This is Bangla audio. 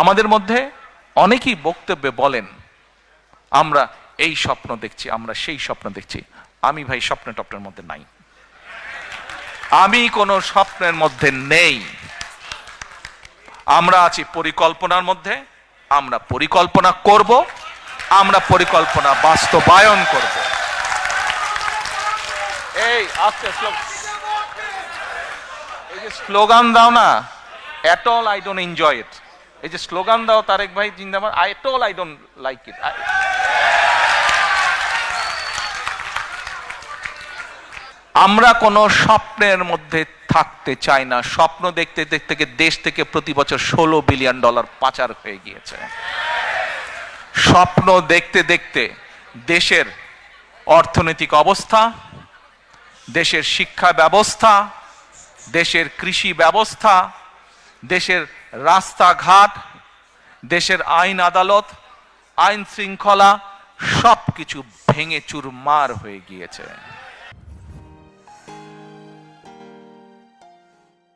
আমাদের মধ্যে অনেকেই বক্তব্যে বলেন, আমরা এই স্বপ্ন দেখছি, আমরা সেই স্বপ্ন দেখছি। আমি ভাই স্বপ্ন টপ্নের মধ্যে নাই। আমি কোনো স্বপ্নের মধ্যে নেই। আমরা আছি পরিকল্পনার মধ্যে, আমরা পরিকল্পনা করব, আমরা পরিকল্পনা বাস্তবায়ন করব। এই এই যে স্লোগান দাও না at all I don't enjoy it এই যে স্লোগান দাও তারেক ভাই জিন্দাবাদ I at all I don't like it আমরা কোনো স্বপ্নের মধ্যে থাকতে চাই না। স্বপ্ন দেখতে দেখতে দেশ থেকে প্রতি বছর ষোলো বিলিয়ন ডলার পাচার হয়ে গিয়েছে। স্বপ্ন দেখতে দেখতে দেশের অর্থনৈতিক অবস্থা, দেশের শিক্ষা ব্যবস্থা, দেশের কৃষি ব্যবস্থা, দেশের রাস্তাঘাট দেশের আইন আদালত আইন শৃঙ্খলা সব ভেঙে চুরমার হয়ে গিয়েছে।